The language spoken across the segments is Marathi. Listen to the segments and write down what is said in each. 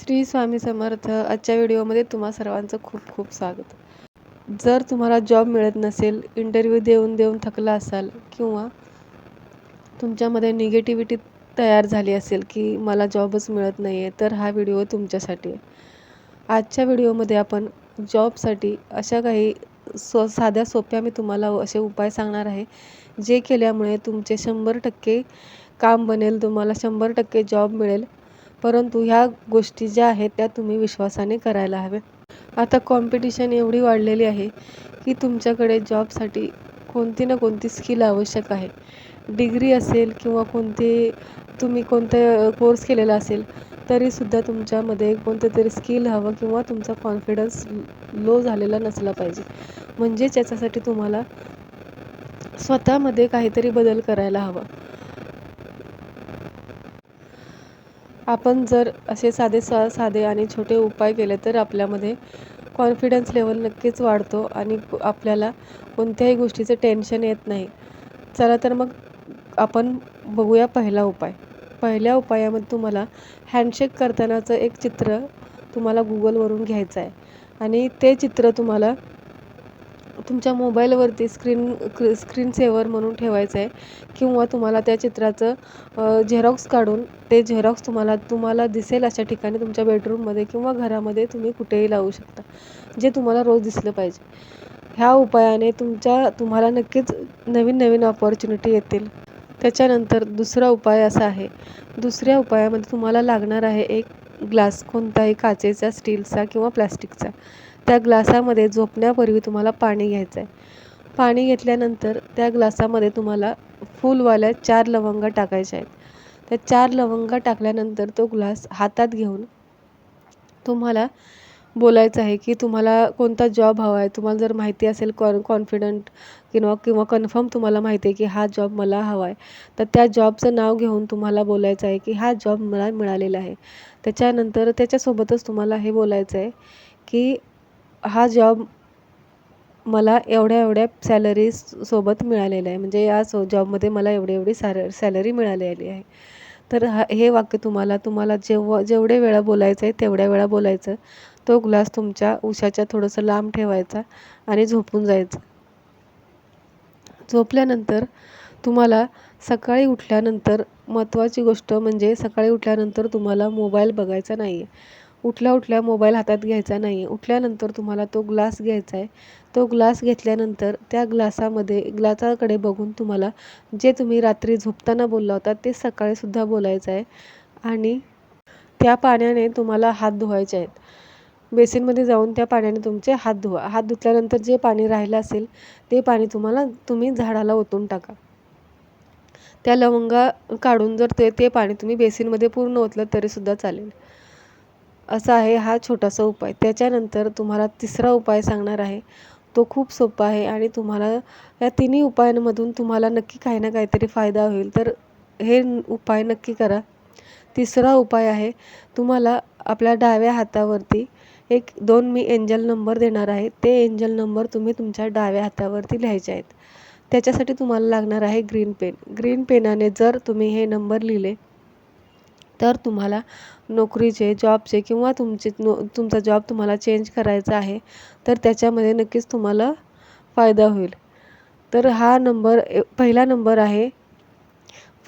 श्री स्वामी समर्थ आजच्या व्हिडिओमध्ये तुम्हा सर्वांचं खूप खूप स्वागत. जर तुम्हाला जॉब मिळत नसेल इंटरव्ह्यू देऊन देऊन थकला असाल किंवा तुमच्यामध्ये निगेटिव्हिटी तयार झाली असेल की मला जॉबच मिळत नाही आहे तर हा व्हिडिओ तुमच्यासाठी आहे. आजच्या व्हिडिओमध्ये आपण जॉबसाठी अशा काही सो साध्या सोप्या मी तुम्हाला असे उपाय सांगणार आहे जे केल्यामुळे तुमचे शंभर टक्के काम बनेल तुम्हाला शंभर टक्के जॉब मिळेल. परंतु ह्या गोष्टी ज्या आहेत त्या तुम्ही विश्वासाने करायला हव्या आता कॉम्पिटिशन एवढी वाढलेली आहे की तुमच्याकडे जॉबसाठी कोणती ना कोणती स्किल आवश्यक आहे. डिग्री असेल किंवा कोणते तुम्ही कोणते कोर्स केलेला असेल तरीसुद्धा तुमच्यामध्ये कोणतं तरी स्किल हवं किंवा तुमचा कॉन्फिडन्स लो झालेला नसला पाहिजे. म्हणजेच याच्यासाठी तुम्हाला स्वतःमध्ये काहीतरी बदल करायला हवा. आपण जर असे साधे सा साधे आणि छोटे उपाय केले तर आपल्यामध्ये कॉन्फिडन्स लेवल नक्कीच वाढतो आणि आपल्याला कोणत्याही गोष्टीचं टेन्शन येत नाही. चला तर मग आपण बघूया पहिला उपाय. पहिल्या उपायामध्ये तुम्हाला हँडशेक करतानाचं एक चित्र तुम्हाला गुगलवरून घ्यायचं आहे आणि ते चित्र तुम्हाला तुमच्या मोबाईलवरती स्क्रीन स्क्रीन सेवर म्हणून ठेवायचं आहे किंवा तुम्हाला त्या चित्राचं झेरॉक्स काढून ते झेरॉक्स तुम्हाला तुम्हाला दिसेल अशा ठिकाणी तुमच्या बेडरूममध्ये किंवा घरामध्ये तुम्ही कुठेही लावू शकता जे तुम्हाला रोज दिसलं पाहिजे. ह्या उपायाने तुमच्या तुम्हाला नक्कीच नवीन नवीन ऑपॉर्च्युनिटी येतील. त्याच्यानंतर दुसरा उपाय असा आहे दुसऱ्या उपायामध्ये तुम्हाला लागणार आहे एक ग्लास कोणताही काचेचा स्टीलचा किंवा प्लॅस्टिकचा त्या ग्लासामध्ये झोपण्यापूर्वी तुम्हाला पाणी घ्यायचं आहे पाणी घेतल्यानंतर त्या ग्लासामध्ये तुम्हाला फुलवाल्या चार लवंगा टाकायच्या आहेत. त्या चार लवंगा टाकल्यानंतर तो ग्लास हातात घेऊन तुम्हाला बोलायचं आहे की तुम्हाला कोणता जॉब हवा आहे. तुम्हाला जर माहिती असेल कॉन कॉन्फिडंट किंवा किंवा कन्फर्म तुम्हाला माहिती आहे की हा जॉब मला हवा आहे. तर त्या जॉबचं नाव घेऊन तुम्हाला बोलायचं आहे की हा जॉब मला मिळालेला आहे. त्याच्यानंतर त्याच्यासोबतच तुम्हाला हे बोलायचं आहे की हा जॉब मला एवढ्या एवढ्या सॅलरी सोबत मिळालेला आहे. म्हणजे या सो जॉबमध्ये मला एवढी एवढी सॅर सॅलरी मिळालेली आहे. तर हा हे वाक्य तुम्हाला तुम्हाला जेव्हा जेवढे वेळा बोलायचं आहे तेवढ्या वेळा बोलायचं. तो ग्लास तुमच्या उशाच्या थोडंसं लांब ठेवायचा आणि झोपून जायचं. झोपल्यानंतर तुम्हाला सकाळी उठल्यानंतर महत्त्वाची गोष्ट म्हणजे सकाळी उठल्यानंतर तुम्हाला मोबाईल बघायचा नाही आहे उठल्या उठल्या मोबाईल हातात घ्यायचा नाही आहे उठल्यानंतर तुम्हाला तो ग्लास घ्यायचा आहे तो ग्लास घेतल्यानंतर त्या ग्लासामध्ये ग्लासाकडे बघून तुम्हाला जे तुम्ही रात्री झोपताना बोलला होता ते सकाळीसुद्धा बोलायचं आहे आणि त्या पाण्याने तुम्हाला हात धुवायचे आहेत बेसिनमध्ये जाऊन त्या पाण्याने तुमचे हात धुवा. हात धुतल्यानंतर जे पाणी राहिलं असेल ते पाणी तुम्हाला तुम्ही झाडाला ओतून टाका. त्या लवंगा काढून जर ते ते पाणी तुम्ही बेसिनमध्ये पूर्ण ओतलं तरीसुद्धा चालेल. असा आहे हा छोटासा उपाय. त्याच्यानंतर तुम्हाला तिसरा उपाय सांगणार आहे. तो खूप सोपा आहे आणि तुम्हाला या तिन्ही उपायांमधून तुम्हाला नक्की काही ना काहीतरी फायदा होईल. तर हे उपाय नक्की करा. तिसरा उपाय आहे तुम्हाला आपल्या डाव्या हातावरती एक दोन मी एंजल नंबर देणार आहे. ते एंजल नंबर तुम्ही तुमच्या डाव्या हातावरती लिहायचे आहेत. त्याच्यासाठी तुम्हाला लागणार आहे ग्रीन पेन. ग्रीन पेनाने जर तुम्ही हे नंबर लिहिले तर तुम्हाला नोकरीचे जॉबचे किंवा तुमचे नो तुमचा जॉब तुम्हाला चेंज करायचा आहे तर त्याच्यामध्ये नक्कीच तुम्हाला फायदा होईल. तर हा नंबर पहिला नंबर आहे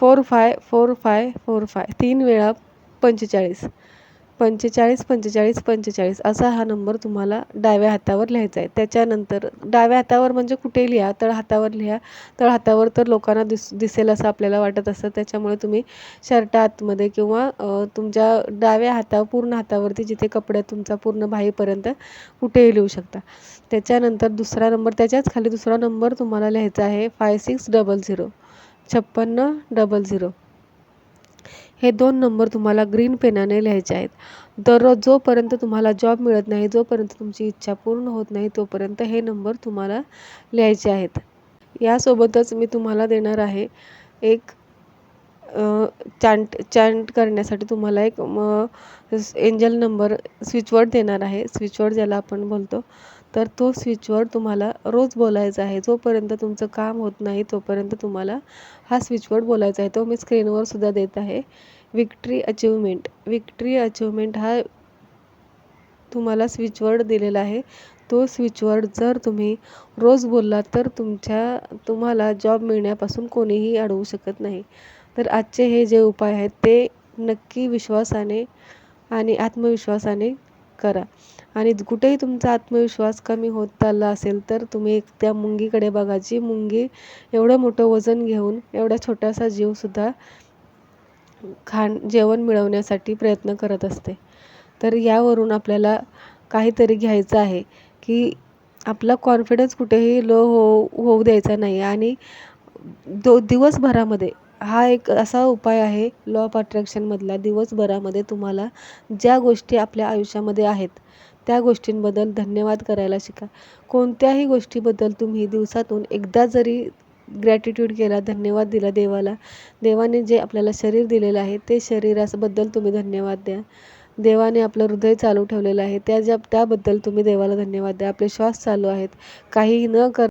four five four five four five तीन वेळा पंचेचाळीस. पंचेचाळीस पंचेचाळीस पंचेचाळीस असा हा नंबर तुम्हाला डाव्या हातावर लिहायचा आहे. त्याच्यानंतर डाव्या हातावर म्हणजे कुठे लिहा? तळ हातावर लिहा. तळ हातावर तर लोकांना दिस दिसेल असं आपल्याला वाटत असतं. त्याच्यामुळे तुम्ही शर्ट आतमध्ये किंवा तुमच्या डाव्या हातावर पूर्ण हातावरती जिथे कपडे तुमचा पूर्ण बाहीपर्यंत कुठेही लिहू शकता. त्याच्यानंतर दुसरा नंबर त्याच्याच खाली दुसरा नंबर तुम्हाला लिहायचा आहे फाय सिक्स डबल झिरो छप्पन्न डबल झिरो हे दोन नंबर तुम्हाला ग्रीन पेनाने लिहायचे आहेत. दररोज जोपर्यंत तुम्हाला जॉब मिळत नाही जोपर्यंत तुमची इच्छा पूर्ण होत नाही तोपर्यंत हे नंबर तुम्हाला लिहायचे आहेत. यासोबतच मी तुम्हाला देणार आहे एक चांट चांट करण्यासाठी तुम्हाला एक म एंजल नंबर स्विचवर्ड देणार आहे. स्विचवर्ड ज्याला आपण बोलतो तर तो स्विचवर्ड तुम्हाला रोज बोलायचा आहे. जोपर्यंत तुमचं काम होत नाही तोपर्यंत तुम्हाला हा स्विचवर्ड बोलायचा आहे. तो मी स्क्रीनवर सुद्धा देत आहे. विक्ट्री अचिव्हमेंट विक्ट्री अचिव्हमेंट हा तुम्हाला स्विचवर्ड दिलेला आहे. तो स्विचवर्ड जर तुम्ही रोज बोललात तर तुमच्या तुम्हाला जॉब मिळण्यापासून कोणीही अडवू शकत नाही. तर आजचे हे जे उपाय आहेत ते नक्की विश्वासाने आणि आत्मविश्वासाने करा. आणि कुठेही तुमचा आत्मविश्वास कमी होत चालला असेल तर तुम्ही एक त्या मुंगीकडे बघा. जी मुंगी एवढं मोठं वजन घेऊन एवढा छोटासा जीवसुद्धा खाण जेवण मिळवण्यासाठी प्रयत्न करत असते. तर यावरून आपल्याला काहीतरी घ्यायचं आहे की आपला कॉन्फिडन्स कुठेही लो हो होऊ द्यायचा नाही. आणि दो दिवसभरामध्ये हा एक असा उपाय आहे लॉ ऑफ अट्रॅक्शनमधला दिवसभरामध्ये तुम्हाला ज्या गोष्टी आपल्या आयुष्यामध्ये आहेत त्या गोष्टींबद्दल धन्यवाद करायला शिका. कोणत्याही गोष्टीबद्दल तुम्ही दिवसातून एकदा जरी ग्रॅटिट्यूड केला धन्यवाद दिला देवाला देवाने जे आपल्याला शरीर दिलेलं आहे ते शरीराबद्दल तुम्ही धन्यवाद द्या. देवाने आपलं हृदय चालू ठेवलेलं आहे त्या ज्या त्याबद्दल तुम्ही देवाला धन्यवाद द्या. आपले श्वास चालू आहेत. काहीही न कर